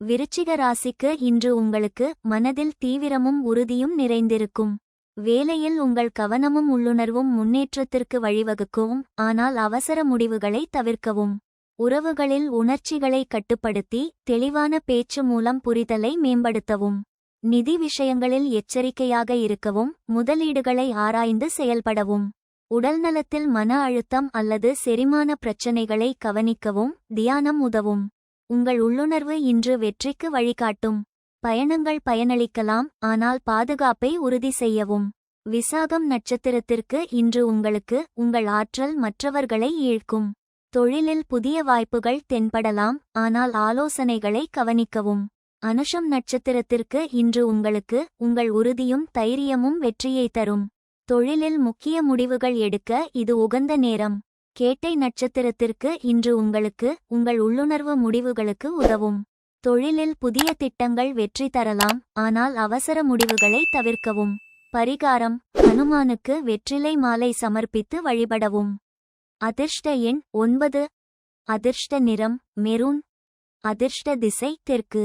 விருச்சிக ராசிக்கு இன்று உங்களுக்கு மனதில் தீவிரமும் உறுதியும் நிறைந்திருக்கும். வேலையில் உங்கள் கவனமும் உள்ளுணர்வும் முன்னேற்றத்திற்கு வழிவகுக்கவும் ஆனால் அவசர முடிவுகளை தவிர்க்கவும். உறவுகளில் உணர்ச்சிகளை கட்டுப்படுத்தி தெளிவான பேச்சு மூலம் புரிதலை மேம்படுத்தவும். நிதி விஷயங்களில் எச்சரிக்கையாக இருக்கவும் முதலீடுகளை ஆராய்ந்து செயல்படவும். உடல்நலத்தில் மன அழுத்தம் அல்லது செரிமான பிரச்சனைகளை கவனிக்கவும் தியானம் உதவும். உங்கள் உள்ளுணர்வு இன்று வெற்றிக்கு வழிகாட்டும். பயணங்கள் பயனளிக்கலாம் ஆனால் பாதுகாப்பை உறுதி செய்யவும். விசாகம் நட்சத்திரத்திற்கு இன்று உங்களுக்கு உங்கள் ஆற்றல் மற்றவர்களை ஈழ்க்கும். தொழிலில் புதிய வாய்ப்புகள் தென்படலாம் ஆனால் ஆலோசனைகளை கவனிக்கவும். அனுஷம் நட்சத்திரத்திற்கு இன்று உங்களுக்கு உங்கள் உறுதியும் தைரியமும் வெற்றியை தரும். தொழிலில் முக்கிய முடிவுகள் எடுக்க இது உகந்த நேரம். கேட்டை நட்சத்திரத்திற்கு இன்று உங்களுக்கு உங்கள் உள்ளுணர்வு முடிவுகளுக்கு உதவும். தொழிலில் புதிய திட்டங்கள் வெற்றி தரலாம் ஆனால் அவசர முடிவுகளை தவிர்க்கவும். பரிகாரம் ஹனுமானுக்கு வெற்றிலை மாலை சமர்ப்பித்து வழிபடவும். அதிர்ஷ்ட எண் ஒன்பது. அதிர்ஷ்ட நிறம் மெரூன். அதிர்ஷ்ட திசை தெற்கு.